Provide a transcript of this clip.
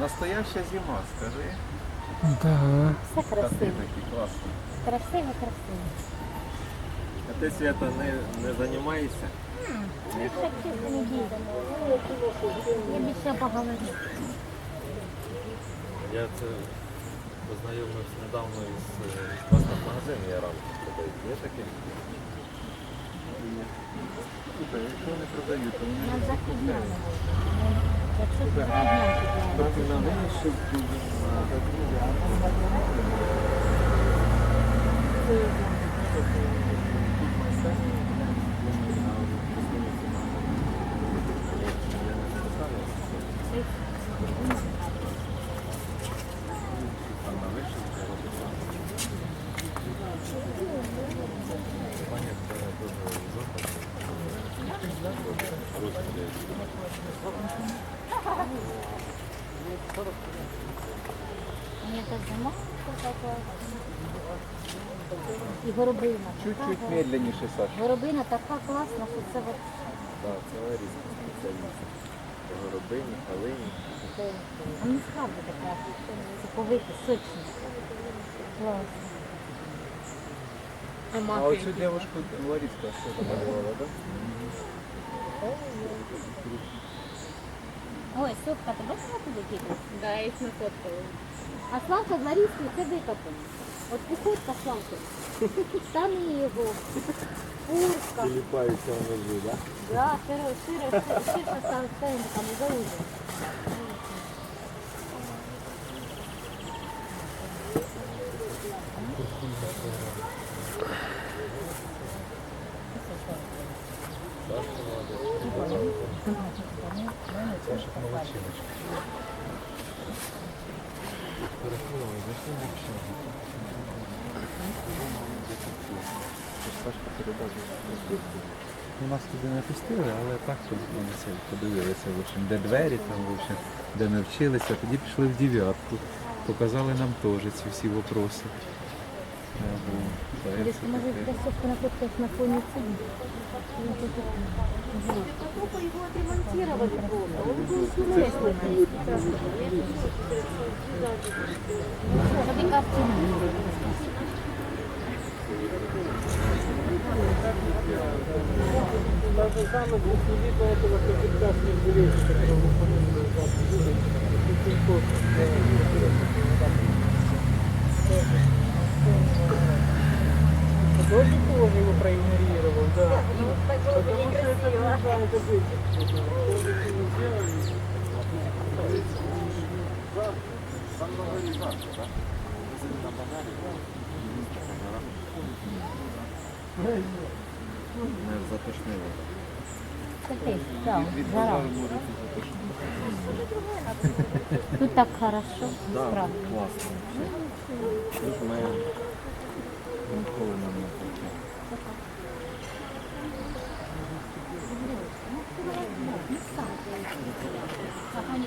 Настояща зима, скажи. Да. Все красиво. такі класні. Красиво, красиво. А ти свята не, не займаєшся? Я більше поговорю. Я це познайомився недавно із власним магазином, я ранку продаю. Є таке? Слухай, якщо не продають, то не можна. Якщо ти зима. І горобина. Чуть-чуть медленніше, Саш. Горобина така класна, що це от Так, це Лариса спеціаліст. Горобині, калині. а мені справді така соковита, сочна. Класно. А оцю девушку Лариска що намалювала, так? Ой, Сопка, ти бачила туди кидати? Да, я їх нафоткала. А Славка з Ларіскою це викопано. От походка Славки. Там і його. Курка. Тіліпаються внизу, так? Да, широ, широ, ширше стан стенда, там і заужено. У нас туди не пустили, але так, щоб вони це подивилися, в общем, де двері, там, в общем, де ми вчилися. Тоді пішли в дев'ятку. Показали нам теж ці всі вопроси. Ага, та я Десь, все може, десь на фоні цього Только его отремонтировали просто. Он был интересный. Чтобы картину. Тоже затошнило. Такий, да, жара. Тут так хорошо, справді. класно. そこに